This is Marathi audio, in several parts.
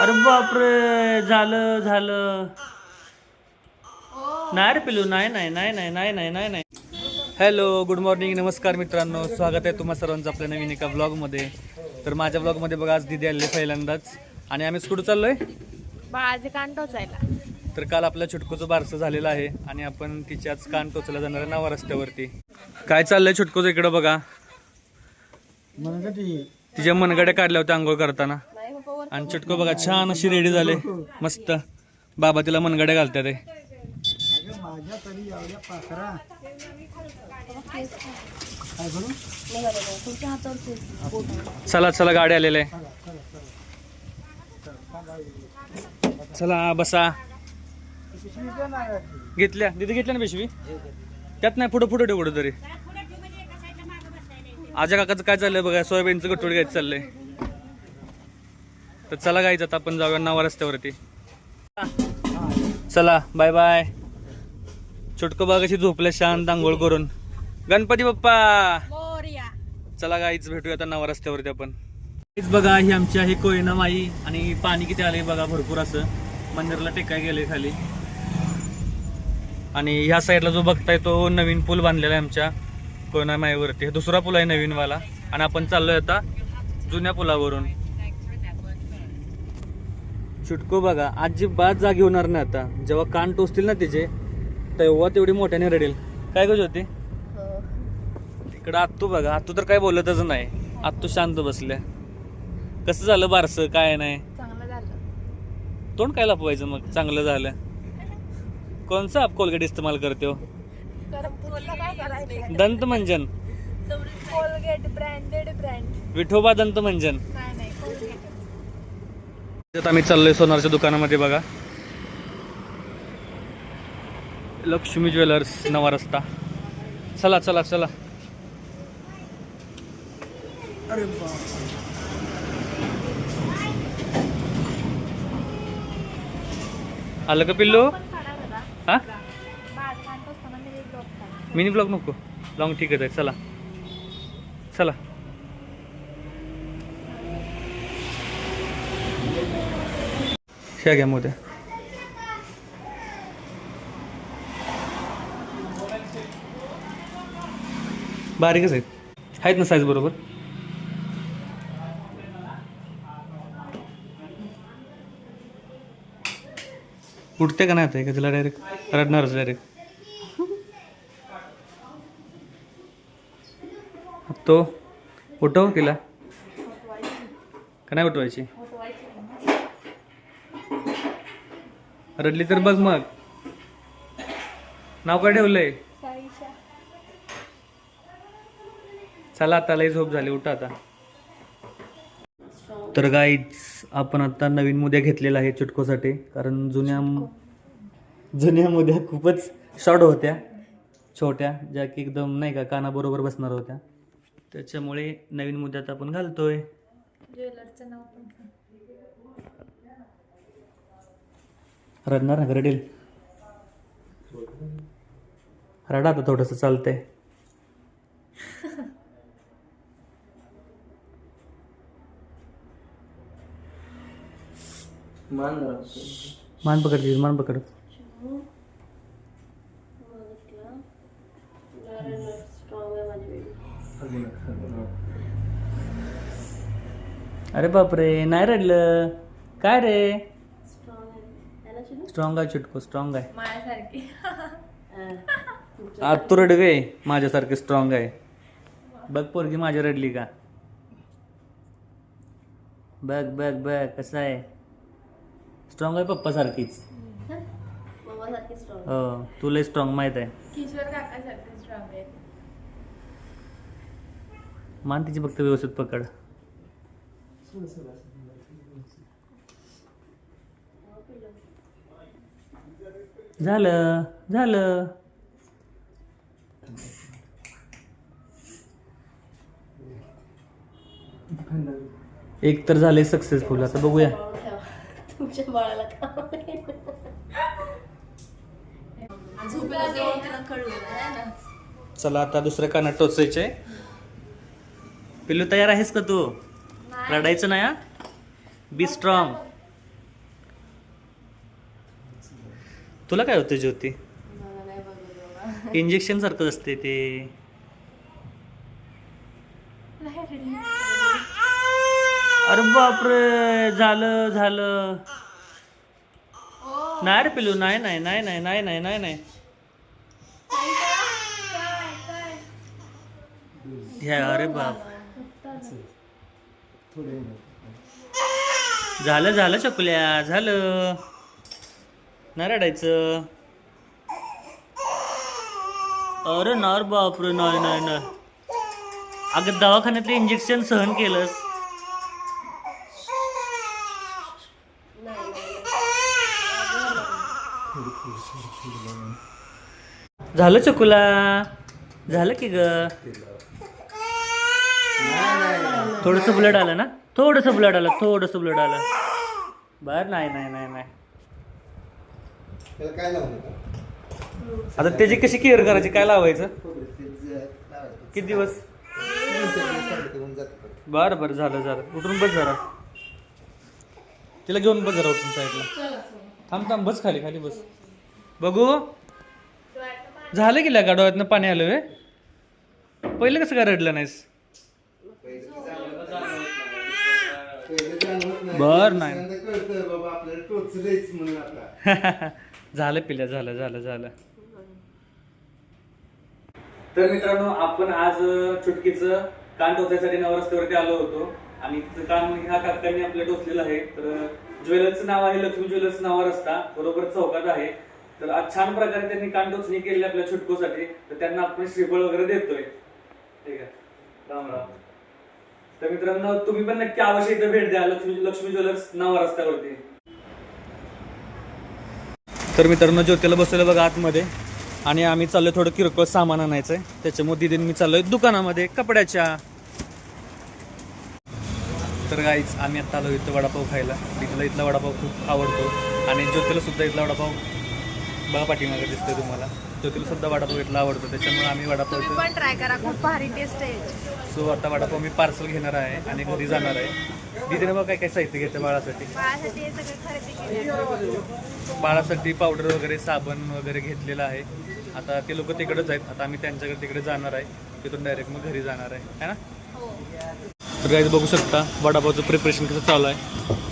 अरे बापरे झालं झालं. नाही रे पिलू नाही नाही नाही नाही नाही नाही नाही नाही. हॅलो गुड मॉर्निंग नमस्कार मित्रांनो. स्वागत आहे तुम्हा सर्वांचं आपल्या नवीन एका ब्लॉगमध्ये तर माझ्या ब्लॉगमध्ये बघा आज दिदी आलेली पहिल्यांदाच. आणि आम्ही कुठं चाललोय? बाळाचे कान टोचायला तर काल आपल्या छुटकूचं बारसं झालेलं आहे आणि आपण तिच्याच कान टोचला जाणार आहे नावा रस्त्यावरती. काय चाललंय छुटकूचं इकडं बघा? तिच्या मनगड्या काढल्या होत्या आंघोळ करताना. आणि चुटको बघा छान अशी रेडी झाले. मस्त. बाबा तिला मनगड्या घालतात. चला चला गाडी आलेले आहे. चला बसा. घेतल्या. तिथे घेतल्या ना पिशवी? त्यात नाही पुढं पुढं ठेवढं तरी आजा काकाचं काय चाललंय बघा सोयाबीनचं गटोड घ्यायचं चाललंय. तर चला गायचं आता आपण जाऊया नावा रस्त्यावरती. चला बाय बाय छोटकं बघा कशी झोपल्या शांत आंघोळ करून. गणपती बाप्पा! चला गाईच भेटूया आता नवा रस्त्यावरती आपण. बघा ही आमची आहे कोयना माई आणि पाणी किती आले बघा भरपूर असं. मंदिरला टेकाय गेले खाली. आणि ह्या साईडला जो बघताय तो नवीन पूल बांधलेला आहे आमच्या कोयना माईवरती दुसरा पूल आहे नवीन वाला आणि आपण चाललोय आता जुन्या पुलावरून. चुटको बघा. अजिबात जागी होणार नाही आता. जेव्हा कान टोचतील ना तिचे तेव्हा तेवढी मोठ्याने रडेल. काय गज होती इकडं आत्तू बघा. आत्तू तर काय बोलतच नाही. आत्तू शांत बसल्या. कसं झालं बारसं? काय नाही? तोंड काय लपवायचं मग? चांगलं झालं. कोणचं आप कोलगेट इस्तेमाल करते हो? तुला काय करायचं? दंत मंजन कोलगेट ब्रँडेड ब्रँड. विठोबा दंत मंजन नाही नाही कोलगेट आता आम्ही चाललोय सोनारच्या दुकानामध्ये बघा. लक्ष्मी ज्वेलर्स नवा रस्ता. चला चला चला. आलं का पिल्लू? हा? मिनी ब्लॉग नको. लॉंग ठीक आहे चला. चला. ह्या घ्या मोद्या बारीकच आहेत. आहेत ना साईज बरोबर? उठते का नाही आता? का तिला डायरेक्ट रडणारच डायरेक्ट तो उठव तिला. का नाही उठवायची? रडली तर बघ मग. नाव काय ठेवलंय? चला आता लई झोप झाली उठा आता. तर गाईच आपण आता नवीन मुद्या घेतलेला आहे चुटकोसाठी कारण जुन्या जुन्या मुद्या खूपच शॉर्ट होत्या छोट्या ज्या की एकदम नाही का कानाबरोबर बसणार होत्या. त्याच्यामुळे नवीन मुद्यात आपण घालतोय. ज्वेलरचं नाव पण सांग. रडणार ना रडेल. रडा आता थोडंसं चालतंय. मान पकड दीदी, मान पकड. अरे बापरे नाही रडलं. काय रे? स्ट्रॉंग आहे चुटको स्ट्रॉंग आहे. माझ्यासारखी. आज तू रडवे माझ्यासारखे स्ट्रॉंग आहे. बघ पोरगी माझ्या रडली का? बघ बघ बघ कसं आहे? स्ट्रॉंग आहे पप्पा सारखीच हो तुला स्ट्रॉंग माहीत आहे. किशोर स्ट्रॉंग आहे. मान तिची फक्त व्यवस्थित पकड. झालं झालं. एक तर झाले सक्सेसफुल आता बघूया. तुमच्या बाळाला चला आता दुसऱ्या कानात टोचायचे पिल्लू तयार आहेस का तू? रडायचं नाही बी स्ट्रॉंग तुला काय होतं ज्योती. इंजेक्शन सारखं असते ते. अरे बापरे झालं झालं. नाही रे पिलू नाही नाही नाही नाही नाही नाही नाही नाही. अरे बाप. झालं झालं चकुल्या झालं. नाही रडायचं अरे नार बापरे नाही नाही नाही. अगं दवाखान्यातले इंजेक्शन सहन केलंस. झालं चकुला? झालं की ग? थोडस ब्लड आलं ना? थोडस ब्लड आलं थोडस ब्लड आलं. बर नाही नाही नाही नाही. त्याला काय लावलं का? आता त्याची कशी केअर करायची? काय लावायचं? ते जे लावायचं. किती दिवस दोन चार दिवस? काढलं ते होऊन जातं परत. बरं बरं झालं झालं. उठून बस जरा. तिला घेऊन बस जरा उठून साईडला थांब थांब बस खाली खाली बस. बघू. झालं की लागा डोळ्यातनं पाणी आलं वे पहिलं कसं काय रडलं नाहीस पहिलं जाणवत नाही. बरं, नाही. दुसऱ्यांदा कळतं बाबा आपल्याला टोचलंयच म्हणून आता. झालं पिल्या झालं झालं झालं. तर मित्रांनो आपण आज चुटकीचं कान टोचायसाठी नवरस्त्यावरती आलो होतो. आणि तिचं कान ह्या काकांनी आपल्या टोचलेलं आहे. तर ज्वेलर्सचं नाव आहे लक्ष्मी ज्वेलर्स नावा रस्ता. बरोबर चौकात आहे. तर आज छान प्रकारे त्यांनी कान टोचणी केली आपल्या छुटकोसाठी तर त्यांना आपण श्रीफळ वगैरे देतोय. ठीक आहे. राम राम. तर मित्रांनो तुम्ही पण नक्की अवश्य इथं भेट द्या. लक्ष्मी लक्ष्मी ज्वेलर्स नावा रस्त्यावरती. तर मित्रांनो ज्योतीला बसवलं बघा आतमध्ये. आणि आम्ही चाललोय थोडं किरकोळ सामान आणायचंय त्याच्यामुळे दिदीन मी चाललोय दुकानामध्ये कपड्याच्या. तर गाईच आम्ही आता आलो इथं वडापाव खायला. दिदीला इथला वडापाव खूप आवडतो. आणि ज्योतीला सुद्धा इथला वडापाव बघा पाठीमागे दिसतोय तुम्हाला. ज्योतीला सुद्धा वडापाव इथला आवडतो त्याच्यामुळे आम्ही वडापाव तुम्ही पण ट्राय करा खूप भारी टेस्ट आहे सो आता वडापाव मी पार्सल घेणार आहे आणि घरी जाणार आहे. दिदीने बघा काय काय साहित्य घेते बाळासाठी. बाळासाठी हे सगळं खरेदी केली आहे. बाळासाठी पावडर वगैरे साबण वगैरे घेतलेलं आहे. आता ते लोक तिकडेच आहेत. आता आम्ही त्यांच्याकडे तिकडे जाणार आहे. तिथून डायरेक्ट मग घरी जाणार आहे. है ना? तर गाईज बघू शकता वडापावचं प्रिपरेशन कसं चालू आहे.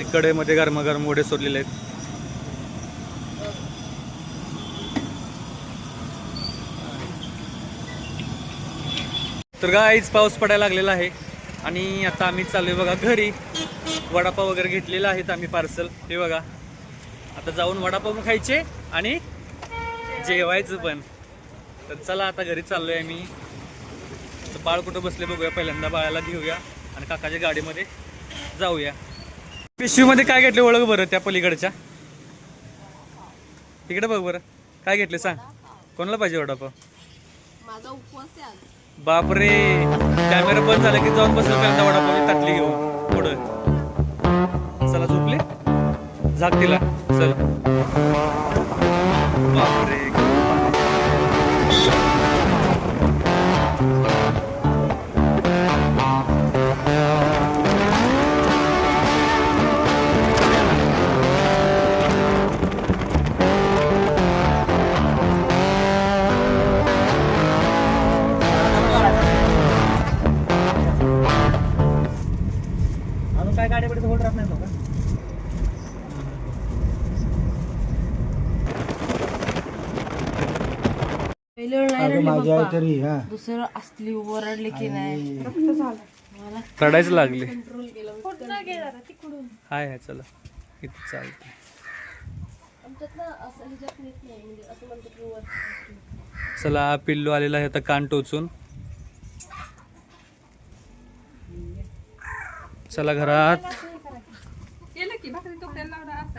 आणि कडेमध्ये गरमागरम वडे सोडलेले आहेत. तर गाईच पाऊस पडायला लागलेला आहे. आणि आता आम्ही चाललोय बघा घरी. वडापाव वगैरे घेतलेला आहेत आम्ही पार्सल हे बघा. आता जाऊन वडापाव खायचे आणि जेवायचं पण. तर चला आता घरी चाललोय आम्ही. तर बाळ कुठं बसले बघूया. पहिल्यांदा बाळाला घेऊया आणि काकाच्या गाडीमध्ये जाऊया. पिशवीमध्ये काय घेतले ओळख बरं त्या पलीकडच्या? तिकडे बघ बरं. काय घेतले सांग. कोणाला पाहिजे वडापाव. बापरे. कॅमेरा बंद झाला की जाऊन बसलं पहिल्यांदा वडापाव ताटली घेऊन पुढं. चला झोपले? झाक तिला. चल. गाड्या पडत राहत नाही का माझ्या तरी हा. दुसरं असली ओरडले की नाही. चढायच लागले. हाय हाय चला. इथे चला पिल्लू आलेला आहे आता कान टोचून. चला घरात.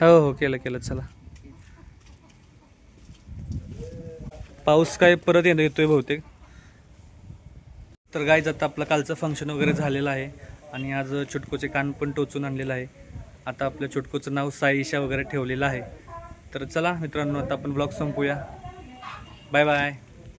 हो हो केलं केलं चला. पाऊस काय परत येणं येतोय बहुतेक. तर गायच आता आपलं कालचं फंक्शन वगैरे झालेलं आहे आणि आज चुटकोचे कान पण टोचून आणलेलं आहे. आता आपल्या चुटकोचं नाव साईशा वगैरे ठेवलेलं आहे. तर चला मित्रांनो आता आपण ब्लॉग संपूया. Bye bye